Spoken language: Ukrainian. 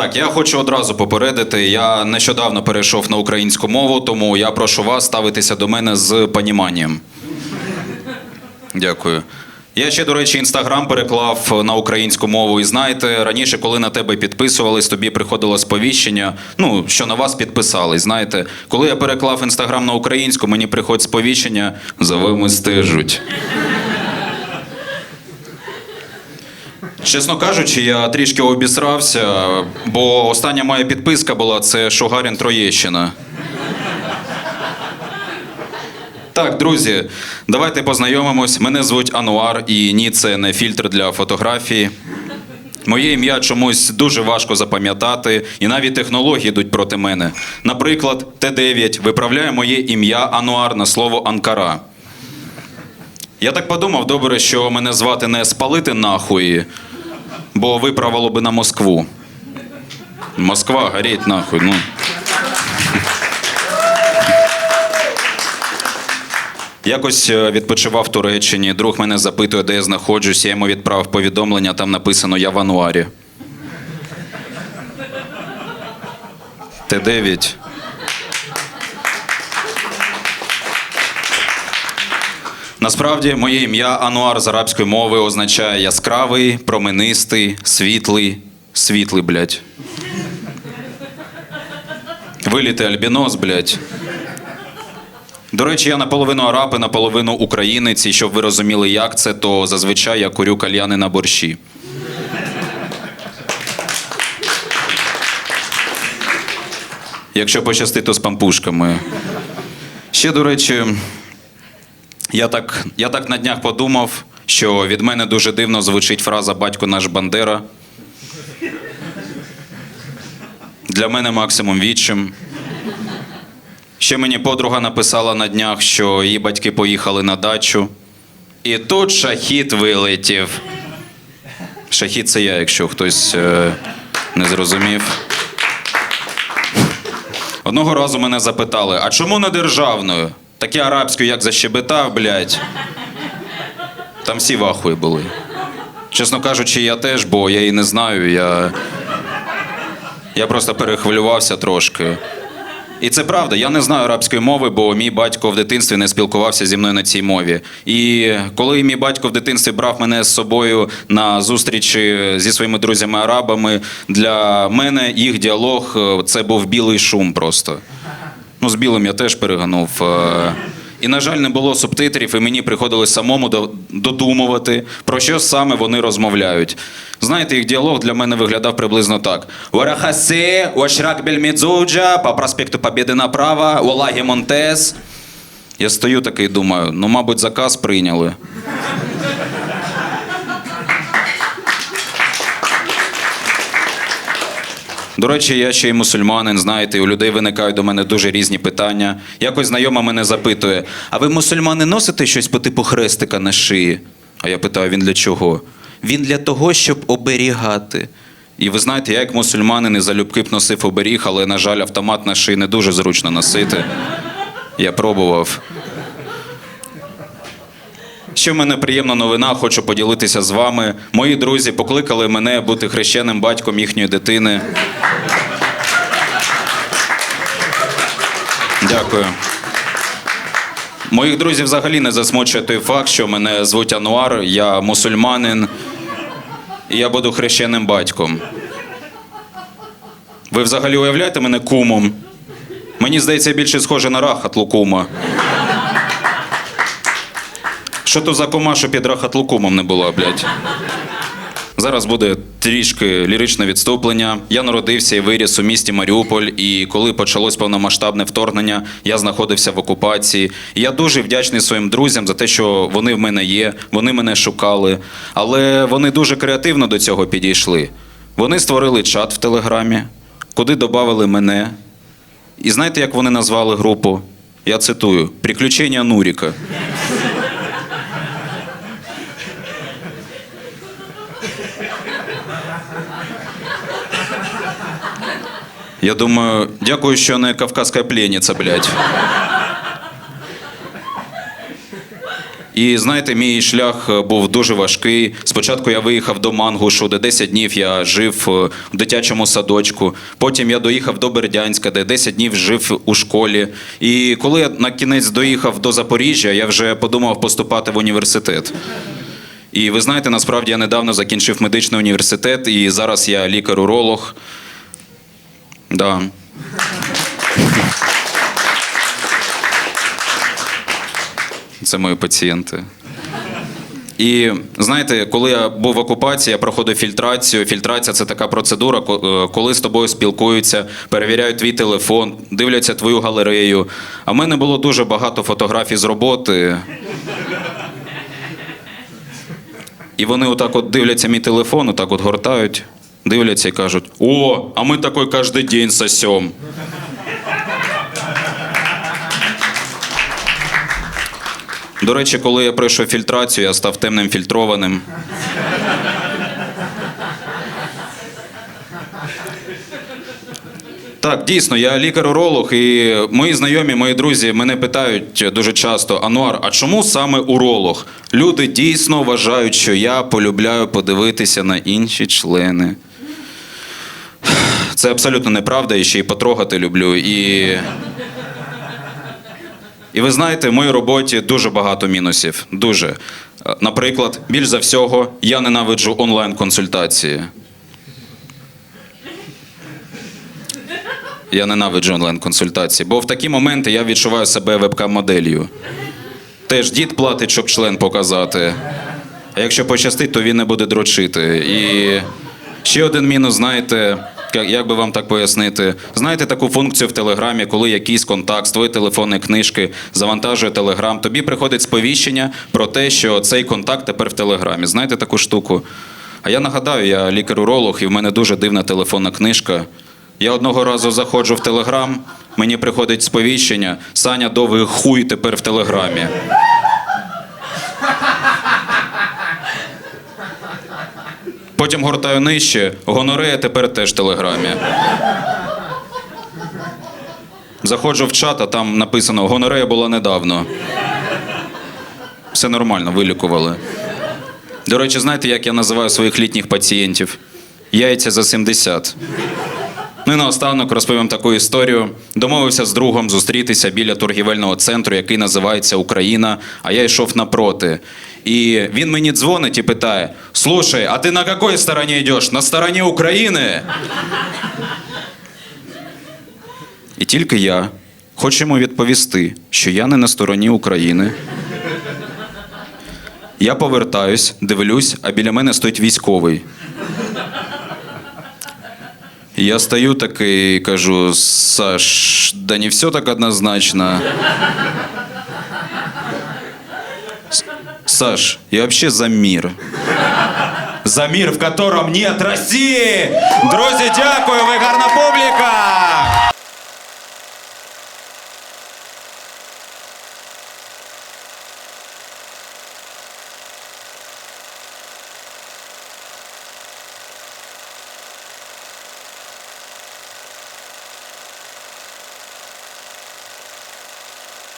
Так, я хочу одразу попередити. Я нещодавно перейшов на українську мову, тому я прошу вас ставитися до мене з поніманням. Дякую. Я ще, до речі, інстаграм переклав на українську мову. І знаєте, раніше, коли на тебе підписувались, тобі приходило сповіщення, ну, що на вас підписались. Знаєте, коли я переклав інстаграм на українську, мені приходить сповіщення, за вами стежуть. Чесно кажучи, я трішки обісрався, бо остання моя підписка була це Шугарін Троєщина. Так, друзі, давайте познайомимось. Мене звуть Ануар, і ні, це не фільтр для фотографії. Моє ім'я чомусь дуже важко запам'ятати, і навіть технології йдуть проти мене. Наприклад, Т9 виправляє моє ім'я Ануар на слово Анкара. Я так подумав, добре, що мене звати не спалити нахуй, бо виправило би на Москву. Москва горіть нахуй. Ну. Якось е, відпочивав в Туреччині. Друг мене запитує, де я знаходжусь. Я йому відправив повідомлення, там написано Я в Ануарі. Т9. Насправді, моє ім'я Ануар з арабської мови означає яскравий, променистий, світлий, світлий, блядь. Виліти альбінос, блядь. До речі, я наполовину араб і наполовину українець, і щоб ви розуміли, як це, то зазвичай я курю кальяни на борщі. Якщо пощастить, то з пампушками. Ще, до речі, я так, я так на днях подумав, що від мене дуже дивно звучить фраза Батько наш Бандера. Для мене максимум відчим. Ще мені подруга написала на днях, що її батьки поїхали на дачу. І тут шахіт вилетів. Шахіт це я, якщо хтось е, не зрозумів. Одного разу мене запитали: а чому не державною? Таке арабською, як защебетав, блядь. Там всі в були. Чесно кажучи, я теж, бо я її не знаю. Я, я просто перехвилювався трошки. І це правда, я не знаю арабської мови, бо мій батько в дитинстві не спілкувався зі мною на цій мові. І коли мій батько в дитинстві брав мене з собою на зустрічі зі своїми друзями-арабами, для мене їх діалог е, це був білий шум просто. Ну, з білим я теж переганув. е, І, на жаль, не було субтитрів, і мені приходилось самому додумувати, про що саме вони розмовляють. Знаєте, їх діалог для мене виглядав приблизно так: Варахасе, Уашрак Бельмідзуджа, по проспекту Побєди направо, Улагі Монтес. Я стою такий думаю, ну, мабуть, заказ прийняли. До речі, я ще й мусульманин, знаєте, і у людей виникають до мене дуже різні питання. Якось знайома мене запитує: а ви мусульмани носите щось по типу хрестика на шиї? А я питаю, він для чого? Він для того, щоб оберігати. І ви знаєте, я як мусульманин і залюбки б носив оберіг, але, на жаль, автомат на шиї не дуже зручно носити. Я пробував. В мене приємна новина, хочу поділитися з вами. Мої друзі покликали мене бути хрещеним батьком їхньої дитини. Дякую. Моїх друзів взагалі не засмучує той факт, що мене звуть Ануар, я мусульманин, і я буду хрещеним батьком. Ви взагалі уявляєте мене кумом? Мені здається, більше схоже на рахат лукума. Що то за кома, що під рахатлукумом не була, блядь. Зараз буде трішки ліричне відступлення. Я народився і виріс у місті Маріуполь, і коли почалось повномасштабне вторгнення, я знаходився в окупації. І я дуже вдячний своїм друзям за те, що вони в мене є, вони мене шукали. Але вони дуже креативно до цього підійшли. Вони створили чат в Телеграмі, куди додали мене. І знаєте, як вони назвали групу? Я цитую: Приключення Нуріка. Я думаю, дякую, що не кавказька пленниця, блядь. І знаєте, мій шлях е, був дуже важкий. Спочатку я виїхав до Мангушу, де 10 днів я жив е, в дитячому садочку. Потім я доїхав до Бердянська, де 10 днів жив у школі. І коли я на кінець доїхав до Запоріжжя, я вже подумав поступати в університет. І ви знаєте, насправді я недавно закінчив медичний університет, і зараз я лікар-уролог. Да. Це мої пацієнти. І знаєте, коли я був в окупації, я проходив фільтрацію. Фільтрація це така процедура, е, коли з тобою спілкуються, перевіряють твій телефон, дивляться твою галерею. А в мене було дуже багато фотографій з роботи. І вони отак от дивляться мій телефон, отак от гортають, дивляться і кажуть: О, а ми такой кожен день сосем. До речі, коли я пройшов фільтрацію, я став темним фільтрованим. Так, дійсно, я лікар-уролог, і мої знайомі, мої друзі мене питають дуже часто: Ануар, а чому саме уролог? Люди дійсно вважають, що я полюбляю подивитися на інші члени. Це абсолютно неправда, і ще й потрогати люблю. І і ви знаєте, в моїй роботі дуже багато мінусів. Дуже. Е, Наприклад, більш за всього, я ненавиджу онлайн-консультації. Я ненавиджу онлайн-консультації, бо в такі моменти я відчуваю себе вебкам-моделлю. Теж дід платить, щоб член показати. А якщо пощастить, то він не буде дрочити. І ще один мінус, знаєте, як- би вам так пояснити? Знаєте таку функцію в Телеграмі, коли якийсь контакт з твоєї телефонної книжки завантажує Телеграм, тобі приходить сповіщення про те, що цей контакт тепер в Телеграмі. Знаєте таку штуку? А я нагадаю, я лікар-уролог, і в мене дуже дивна телефонна книжка. Я одного разу заходжу в Телеграм, мені приходить сповіщення, Саня довгий хуй тепер в Телеграмі. Потім гортаю нижче, гонорея тепер теж в Телеграмі. Заходжу в чат, а там написано: гонорея була недавно. Все нормально, вилікували. До речі, знаєте, як я називаю своїх літніх пацієнтів? Яйця за 70. Ну і наостанок розповім таку історію. Домовився з другом зустрітися біля торгівельного центру, який називається Україна, а я йшов напроти. І він мені дзвонить і питає: Слушай, а ти на якій стороні йдеш? На стороні України? І тільки я хочу відповісти, що я не на стороні України. Я повертаюсь, дивлюсь, а біля мене стоїть військовий. Я стою такий кажу: Саш, да не все так однозначно. Саш, я вообще за мир. За мир, в котором нет Росії! Друзі, дякую, ви гарна публіка!